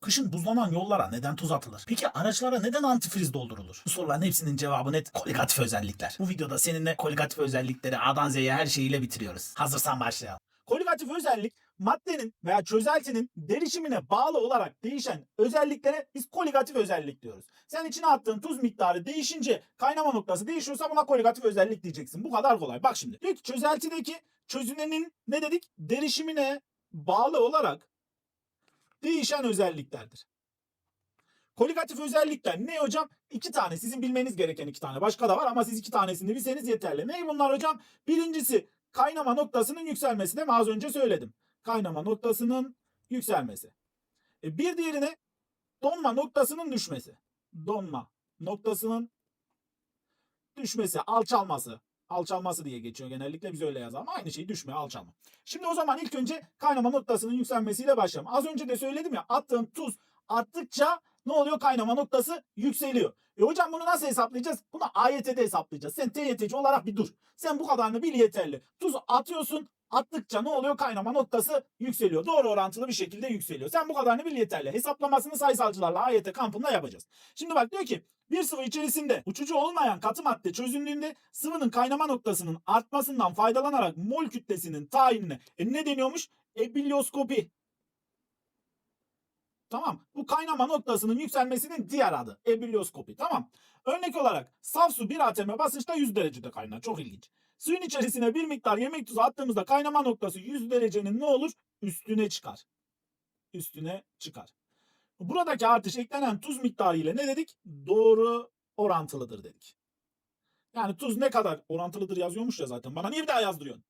Kışın buzlanan yollara neden tuz atılır? Peki araçlara neden antifriz doldurulur? Bu soruların hepsinin cevabı net koligatif özellikler. Bu videoda seninle koligatif özellikleri A'dan Z'ye her şeyiyle bitiriyoruz. Hazırsan başlayalım. Koligatif özellik maddenin veya çözeltinin derişimine bağlı olarak değişen özelliklere biz koligatif özellik diyoruz. Sen içine attığın tuz miktarı değişince kaynama noktası değişiyorsa buna koligatif özellik diyeceksin. Bu kadar kolay. Bak şimdi. Diyor ki çözeltideki çözünenin ne dedik? Derişimine bağlı olarak değişen özelliklerdir. Koligatif özellikler ne hocam? İki tane. Sizin bilmeniz gereken iki tane. Başka da var ama siz iki tanesini bilseniz yeterli. Ne bunlar hocam? Birincisi kaynama noktasının yükselmesi değil? Az önce söyledim. Kaynama noktasının yükselmesi. E bir diğerine donma noktasının düşmesi. Donma noktasının düşmesi, alçalması. Alçalması diye geçiyor genellikle biz öyle yazalım. Aynı şey düşme, alçalma. Şimdi o zaman ilk önce kaynama noktasının yükselmesiyle başlayalım. Az önce de söyledim ya attığın tuz arttıkça ne oluyor? Kaynama noktası yükseliyor. E hocam bunu nasıl hesaplayacağız? Bunu AYT'de hesaplayacağız. Sen TYT'ci olarak bir dur. Sen bu kadarını bil yeterli. Tuz atıyorsun attıkça ne oluyor? Kaynama noktası yükseliyor. Doğru orantılı bir şekilde yükseliyor. Sen bu kadarını bil yeterli. Hesaplamasını sayısalcılarla AYT kampında yapacağız. Şimdi bak diyor ki bir sıvı içerisinde uçucu olmayan katı madde çözündüğünde sıvının kaynama noktasının artmasından faydalanarak mol kütlesinin tayinine e ne deniyormuş? Ebilyoskopi. Tamam. Bu kaynama noktasının yükselmesinin diğer adı. Ebilyoskopi. Tamam. Örnek olarak saf su 1 atm basınçta 100 derecede kaynar. Çok ilginç. Suyun içerisine bir miktar yemek tuzu attığımızda kaynama noktası 100 derecenin ne olur? Üstüne çıkar. Üstüne çıkar. Buradaki artış eklenen tuz miktarı ile ne dedik? Doğru orantılıdır dedik. Yani tuz ne kadar orantılıdır yazıyormuş ya zaten. Bana niye bir daha yazdırıyorsun?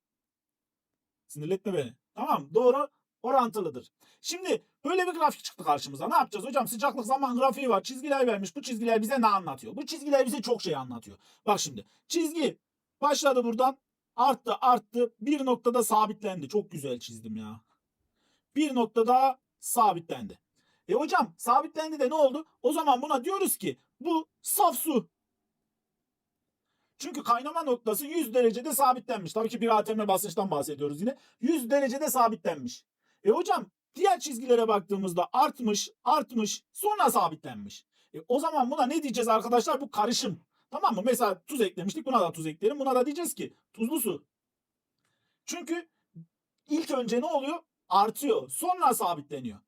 Sinirletme beni. Tamam doğru orantılıdır. Şimdi böyle bir grafik çıktı karşımıza. Ne yapacağız hocam? Sıcaklık zaman grafiği var. Çizgiler vermiş. Bu çizgiler bize ne anlatıyor? Bu çizgiler bize çok şey anlatıyor. Bak şimdi. Çizgi başladı buradan. Arttı arttı. Bir noktada sabitlendi. Çok güzel çizdim ya. Bir noktada sabitlendi. E hocam sabitlendi de ne oldu? O zaman buna diyoruz ki bu saf su. Çünkü kaynama noktası 100 derecede sabitlenmiş. Tabii ki bir atm basınçtan bahsediyoruz yine. 100 derecede sabitlenmiş. E hocam diğer çizgilere baktığımızda artmış, artmış, sonra sabitlenmiş. E o zaman buna ne diyeceğiz arkadaşlar? Bu karışım. Tamam mı? Mesela tuz eklemiştik. Buna da tuz ekleyelim. Buna da diyeceğiz ki tuzlu su. Çünkü ilk önce ne oluyor? Artıyor. Sonra sabitleniyor.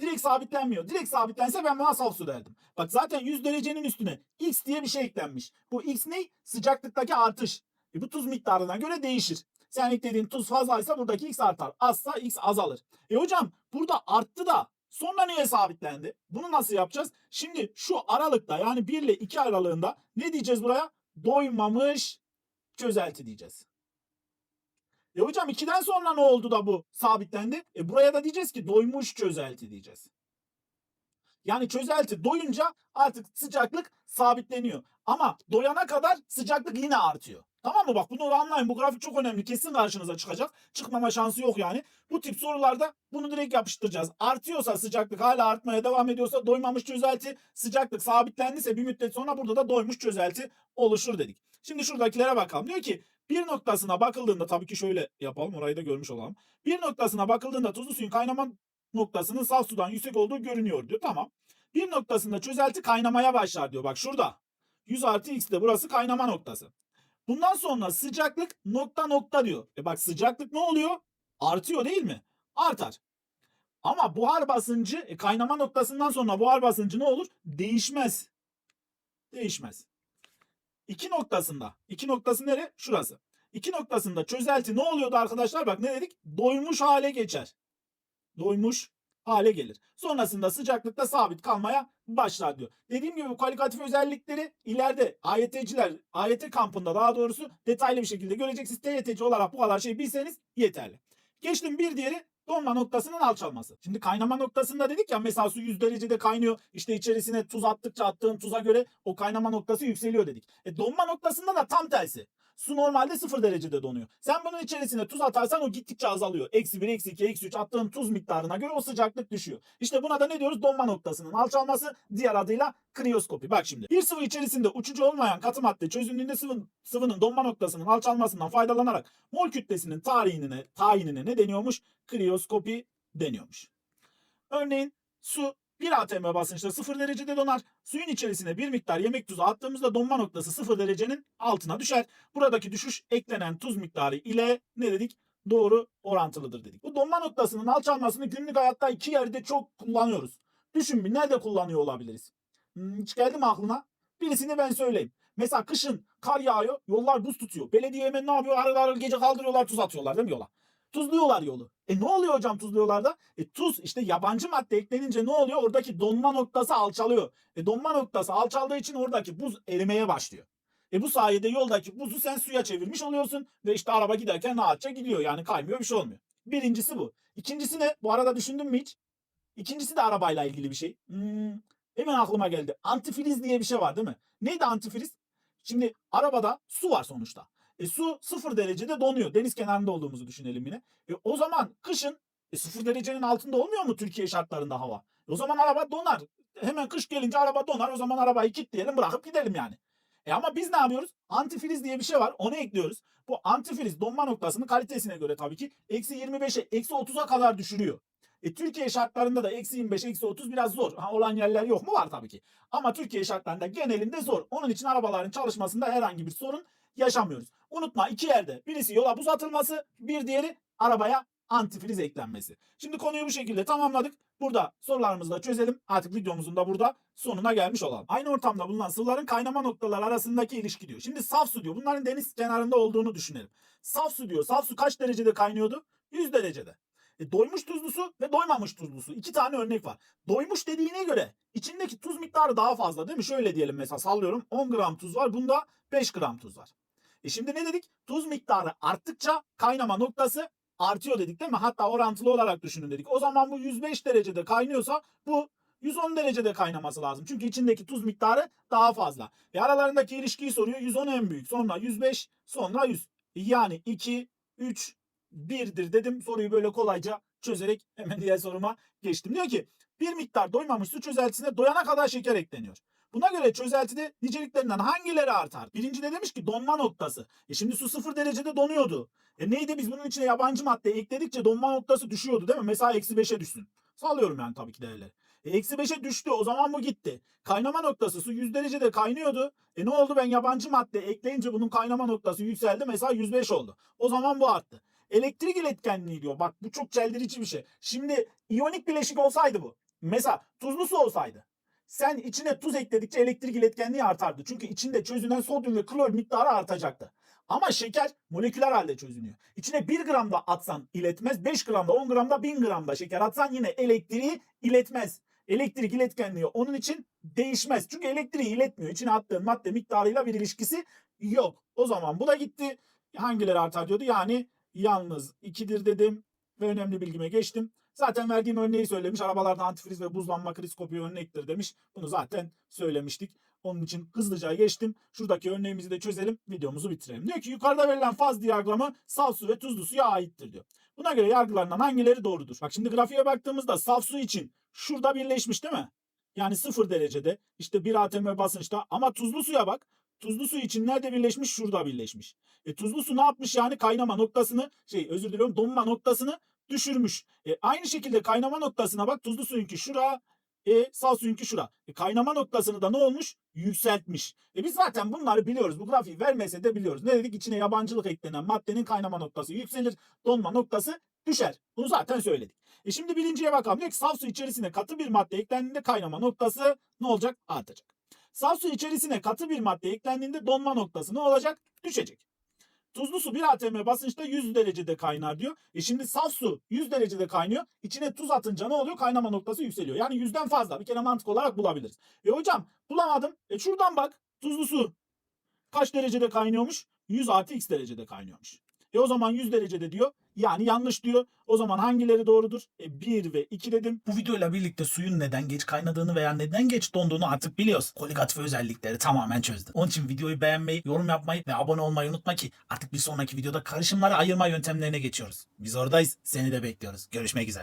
Direkt sabitlenmiyor. Direkt sabitlense ben buna saf su derdim. Bak zaten 100 derecenin üstüne x diye bir şey eklenmiş. Bu x ne? Sıcaklıktaki artış. E bu tuz miktarına göre değişir. Sen eklediğin tuz fazlaysa buradaki x artar. Azsa x azalır. E hocam burada arttı da sonra niye sabitlendi? Bunu nasıl yapacağız? Şimdi şu aralıkta yani 1 ile 2 aralığında ne diyeceğiz buraya? Doymamış çözelti diyeceğiz. E hocam 2'den sonra ne oldu da bu sabitlendi? E buraya da diyeceğiz ki doymuş çözelti diyeceğiz. Yani çözelti doyunca artık sıcaklık sabitleniyor. Ama doyana kadar sıcaklık yine artıyor. Tamam mı? Bak bunu anlayın. Bu grafik çok önemli. Kesin karşınıza çıkacak. Çıkmama şansı yok yani. Bu tip sorularda bunu direkt yapıştıracağız. Artıyorsa sıcaklık hala artmaya devam ediyorsa doymamış çözelti sıcaklık sabitlendiyse bir müddet sonra burada da doymuş çözelti oluşur dedik. Şimdi şuradakilere bakalım. Diyor ki bir noktasına bakıldığında tabii ki şöyle yapalım orayı da görmüş olalım. Bir noktasına bakıldığında tuzlu suyun kaynama noktasının saf sudan yüksek olduğu görünüyor diyor. Tamam. Bir noktasında çözelti kaynamaya başlar diyor. Bak şurada. 100 artı x de burası kaynama noktası. Bundan sonra sıcaklık nokta nokta diyor. E bak sıcaklık ne oluyor? Artıyor değil mi? Artar. Ama buhar basıncı e kaynama noktasından sonra buhar basıncı ne olur? Değişmez. Değişmez. İki noktasında. iki noktası nere? Şurası. İki noktasında çözelti ne oluyordu arkadaşlar? Bak ne dedik? Doymuş hale geçer. Doymuş hale gelir. Sonrasında sıcaklıkta sabit kalmaya başlar diyor. Dediğim gibi bu kalitatif özellikleri ileride AYT'ciler, AYT kampında daha doğrusu detaylı bir şekilde göreceksiniz. TYT'ci olarak bu kadar şey bilseniz yeterli. Geçtim bir diğeri donma noktasının alçalması. Şimdi kaynama noktasında dedik ya mesela su 100 derecede kaynıyor. İşte içerisine tuz attıkça attığın tuza göre o kaynama noktası yükseliyor dedik. E donma noktasında da tam tersi. Su normalde 0 derecede donuyor. Sen bunun içerisine tuz atarsan o gittikçe azalıyor. Eksi 1, eksi 2, eksi 3 attığın tuz miktarına göre o sıcaklık düşüyor. İşte buna da ne diyoruz? Donma noktasının alçalması diğer adıyla kriyoskopi. Bak şimdi bir sıvı içerisinde uçucu olmayan katı madde çözündüğünde sıvı, sıvının donma noktasının alçalmasından faydalanarak mol kütlesinin tayinine, tayinine ne deniyormuş? Kriyoskopi deniyormuş. Örneğin su 1 atm basınçta 0 derecede donar. Suyun içerisine bir miktar yemek tuzu attığımızda donma noktası 0 derecenin altına düşer. Buradaki düşüş eklenen tuz miktarı ile ne dedik? Doğru orantılıdır dedik. Bu donma noktasının alçalmasını günlük hayatta iki yerde çok kullanıyoruz. Düşün bir nerede kullanıyor olabiliriz? Hmm, hiç geldi mi aklına? Birisini ben söyleyeyim. Mesela kışın kar yağıyor, yollar buz tutuyor. Belediye hemen ne yapıyor? Arıl arıl gece kaldırıyorlar, tuz atıyorlar değil mi yola? Tuzluyorlar yolu. E ne oluyor hocam tuzluyorlarda? E tuz işte yabancı madde eklenince ne oluyor? Oradaki donma noktası alçalıyor. E donma noktası alçaldığı için oradaki buz erimeye başlıyor. E bu sayede yoldaki buzu sen suya çevirmiş oluyorsun ve işte araba giderken rahatça gidiyor. Yani kaymıyor bir şey olmuyor. Birincisi bu. İkincisi ne? Bu arada düşündün mü hiç? İkincisi de arabayla ilgili bir şey. Hmm, hemen aklıma geldi. Antifriz diye bir şey var değil mi? Neydi antifriz? Şimdi arabada su var sonuçta. E, su sıfır derecede donuyor. Deniz kenarında olduğumuzu düşünelim yine. E, o zaman kışın e, sıfır derecenin altında olmuyor mu Türkiye şartlarında hava? E, o zaman araba donar. Hemen kış gelince araba donar. O zaman arabayı kilitleyelim bırakıp gidelim yani. E ama biz ne yapıyoruz? Antifriz diye bir şey var. Onu ekliyoruz. Bu antifriz donma noktasını kalitesine göre tabii ki eksi 25'e eksi 30'a kadar düşürüyor. E, Türkiye şartlarında da eksi 25, eksi 30 biraz zor. Ha, olan yerler yok mu? Var tabii ki. Ama Türkiye şartlarında genelinde zor. Onun için arabaların çalışmasında herhangi bir sorun yaşamıyoruz. Unutma iki yerde. Birisi yola buz atılması, bir diğeri arabaya antifriz eklenmesi. Şimdi konuyu bu şekilde tamamladık. Burada sorularımızı da çözelim. Artık videomuzun da burada sonuna gelmiş olalım. Aynı ortamda bulunan sıvıların kaynama noktaları arasındaki ilişki diyor. Şimdi saf su diyor. Bunların deniz kenarında olduğunu düşünelim. Saf su diyor. Saf su kaç derecede kaynıyordu? 100 derecede. E, doymuş tuzlu su ve doymamış tuzlu su. İki tane örnek var. Doymuş dediğine göre içindeki tuz miktarı daha fazla değil mi? Şöyle diyelim mesela sallıyorum 10 gram tuz var. Bunda 5 gram tuz var. E şimdi ne dedik? Tuz miktarı arttıkça kaynama noktası artıyor dedik değil mi? Hatta orantılı olarak düşünün dedik. O zaman bu 105 derecede kaynıyorsa bu 110 derecede kaynaması lazım. Çünkü içindeki tuz miktarı daha fazla. Ve aralarındaki ilişkiyi soruyor. 110 en büyük. Sonra 105 sonra 100. Yani 2, 3, 1'dir dedim. Soruyu böyle kolayca çözerek hemen diğer soruma geçtim. Diyor ki bir miktar doymamış su çözeltisine doyana kadar şeker ekleniyor. Buna göre çözeltide niceliklerinden hangileri artar? Birinci de demiş ki donma noktası. E şimdi su sıfır derecede donuyordu. E neydi biz bunun içine yabancı madde ekledikçe donma noktası düşüyordu değil mi? Mesela eksi 5'e düşsün. Sallıyorum yani tabii ki değerleri. E, eksi 5'e düştü o zaman bu gitti. Kaynama noktası su 100 derecede kaynıyordu. E ne oldu ben yabancı madde ekleyince bunun kaynama noktası yükseldi. Mesela 105 oldu. O zaman bu arttı. Elektrik iletkenliği diyor. Bak bu çok çeldirici bir şey. Şimdi iyonik bileşik olsaydı bu. Mesela tuzlu su olsaydı. Sen içine tuz ekledikçe elektrik iletkenliği artardı. Çünkü içinde çözünen sodyum ve klor miktarı artacaktı. Ama şeker moleküler halde çözünüyor. İçine 1 gram da atsan iletmez. 5 gram da 10 gram da 1000 gram da şeker atsan yine elektriği iletmez. Elektrik iletkenliği onun için değişmez. Çünkü elektriği iletmiyor. İçine attığın madde miktarıyla bir ilişkisi yok. O zaman bu da gitti. Hangileri artar diyordu? Yani yalnız 2'dir dedim ve önemli bilgime geçtim. Zaten verdiğim örneği söylemiş. Arabalarda antifriz ve buzlanma kriskopi örnektir demiş. Bunu zaten söylemiştik. Onun için hızlıca geçtim. Şuradaki örneğimizi de çözelim. Videomuzu bitirelim. Diyor ki yukarıda verilen faz diyagramı saf su ve tuzlu suya aittir diyor. Buna göre yargılarından hangileri doğrudur? Bak şimdi grafiğe baktığımızda saf su için şurada birleşmiş değil mi? Yani sıfır derecede işte bir atm basınçta ama tuzlu suya bak. Tuzlu su için nerede birleşmiş? Şurada birleşmiş. E tuzlu su ne yapmış yani kaynama noktasını şey özür diliyorum donma noktasını düşürmüş. E, aynı şekilde kaynama noktasına bak tuzlu suyunki şura, e, sağ suyunki şura. E, kaynama noktasını da ne olmuş? Yükseltmiş. E biz zaten bunları biliyoruz. Bu grafiği vermese de biliyoruz. Ne dedik? İçine yabancılık eklenen maddenin kaynama noktası yükselir, donma noktası düşer. Bunu zaten söyledik. E şimdi birinciye bakalım. Diyor ki saf su içerisine katı bir madde eklendiğinde kaynama noktası ne olacak? Artacak. Saf su içerisine katı bir madde eklendiğinde donma noktası ne olacak? Düşecek. Tuzlu su 1 atm basınçta 100 derecede kaynar diyor. E şimdi saf su 100 derecede kaynıyor. İçine tuz atınca ne oluyor? Kaynama noktası yükseliyor. Yani 100'den fazla. Bir kere mantık olarak bulabiliriz. E hocam bulamadım. E şuradan bak. Tuzlu su kaç derecede kaynıyormuş? 100 artı x derecede kaynıyormuş. E o zaman 100 derecede diyor. Yani yanlış diyor. O zaman hangileri doğrudur? E 1 ve 2 dedim. Bu videoyla birlikte suyun neden geç kaynadığını veya neden geç donduğunu artık biliyoruz. Koligatif özellikleri tamamen çözdü. Onun için videoyu beğenmeyi, yorum yapmayı ve abone olmayı unutma ki artık bir sonraki videoda karışımları ayırma yöntemlerine geçiyoruz. Biz oradayız. Seni de bekliyoruz. Görüşmek üzere.